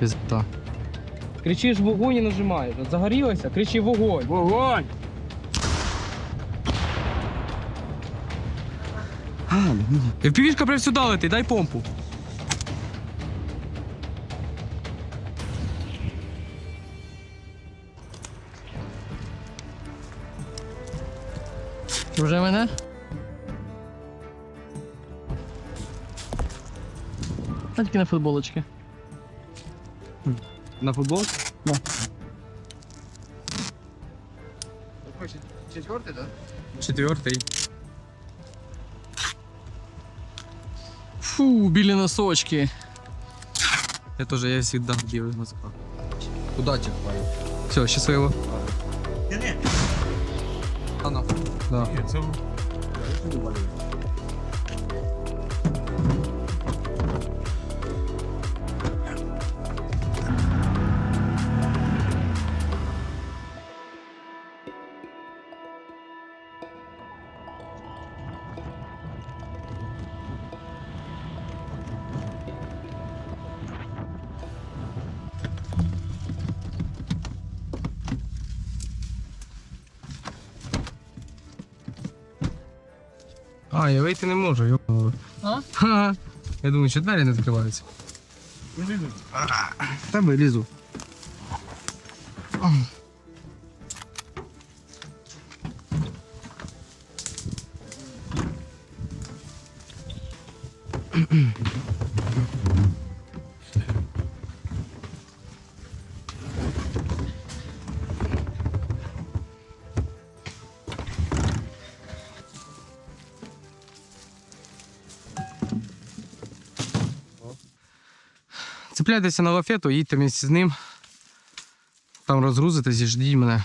Пізда. Кричиш вогонь і нажимаєш. От загорілося, кричи вогонь. Вогонь! І впівішка прям сюди летить, дай помпу. Вже мене? Тільки на футболочки. На футбол? Да. Четвертый, да? Четвертый. Фу, убили носочки. Это тоже я всегда делаю носках. Куда тебе хвалю? Все, сейчас своего. А, ну. Да. Нет, целую. А, я вийти не можу, йо. А? Ха. Я думаю, що двері не відкриваються. Та вилізу. Цепляйтеся на лафету, їдьте місці з ним. Там розгрузитесь і ждіть мене.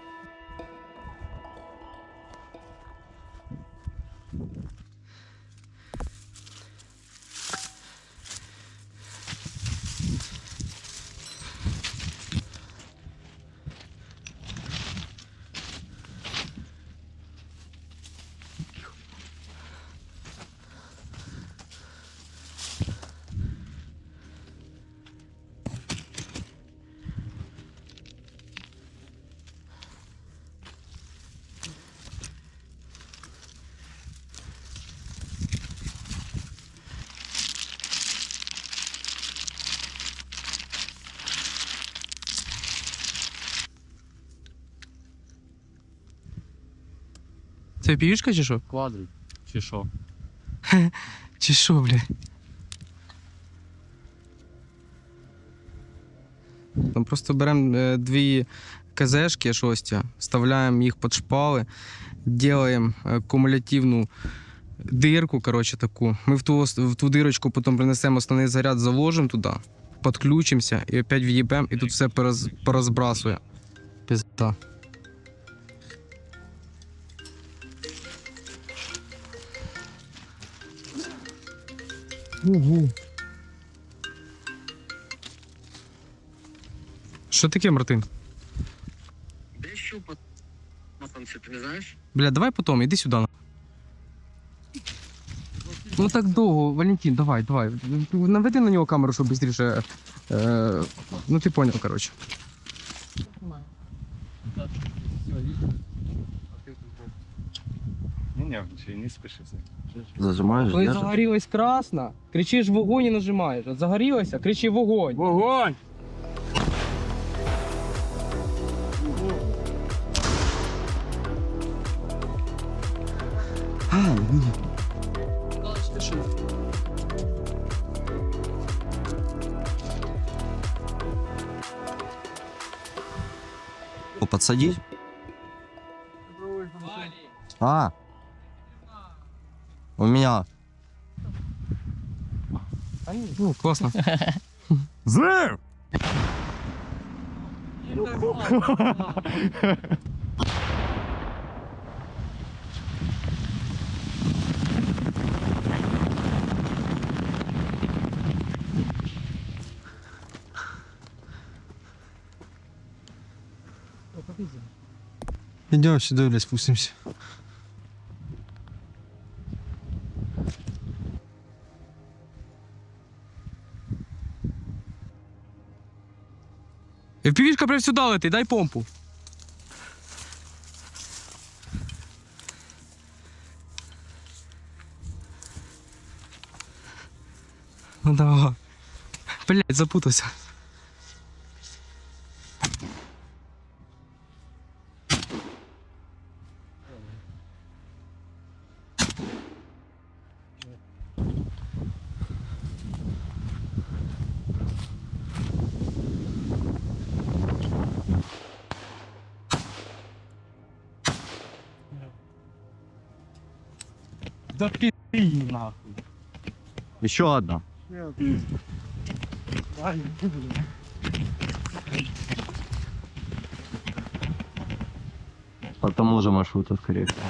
Це пішка чи що? Квадрик. Чи що? Чи що, бля? Там просто беремо е, дві КЗшки шості, вставляємо їх під шпали, робимо кумулятивну дирку, коротше, таку. Ми в ту, в ту дирочку потім принесемо основний заряд, заложимо туди, підключимося і опять в'їбемо, і тут все пороз, порозбрасує. Пізда. Що таке, Мартин? Де щупа на танці, ти не знаєш? Бля, давай потім, іди сюди. Ну так довго, Валентин, давай, давай. Наведи на нього камеру, щоб швидше. Е, ну ти поняв, коротше. Не, не, вообще не спеши. Зажимаєш, Коли загорілось красно, кричиш вогонь і нажимаєш. От загорілося, кричи вогонь. Вогонь! подсадить? А. у меня... Ну, классно. Зэв! Идем сюда в спустимся. Впівішка прям сюди летить, дай помпу. Ну давай. Блять, запутався. Да ты нахуй. Еще одна. По тому же маршруту, скорее всего.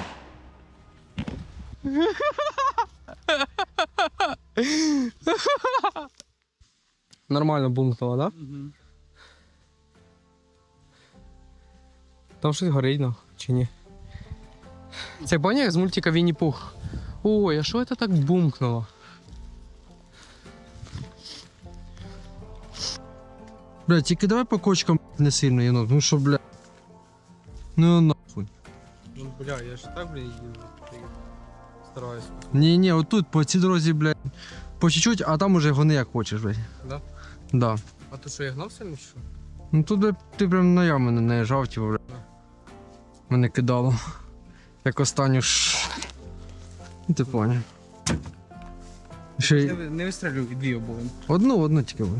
Нормально бумкнуло, да? Там щось горить, ну, чи ні? Це поняв з мультика Вінні Пух. Ой, а що це так бумкнуло? Бля, тільки давай по кочкам не сильно, єнот, ну що, бля. Ну нахуй. Ну, бля, я ж так, бля, стараюсь. Ні, ні, отут по цій дорозі, бля, по чуть-чуть, а там уже гони як хочеш, бля. Да? Да. А то що, я гнав сильно що? Ну тут бля, ти прям на яму не наїжджав, типу, бля. Мене кидало. Як останню ш. Ну ти поняв. Ще й Не, вистрілюй дві обоїм. одну, одну тільки бля.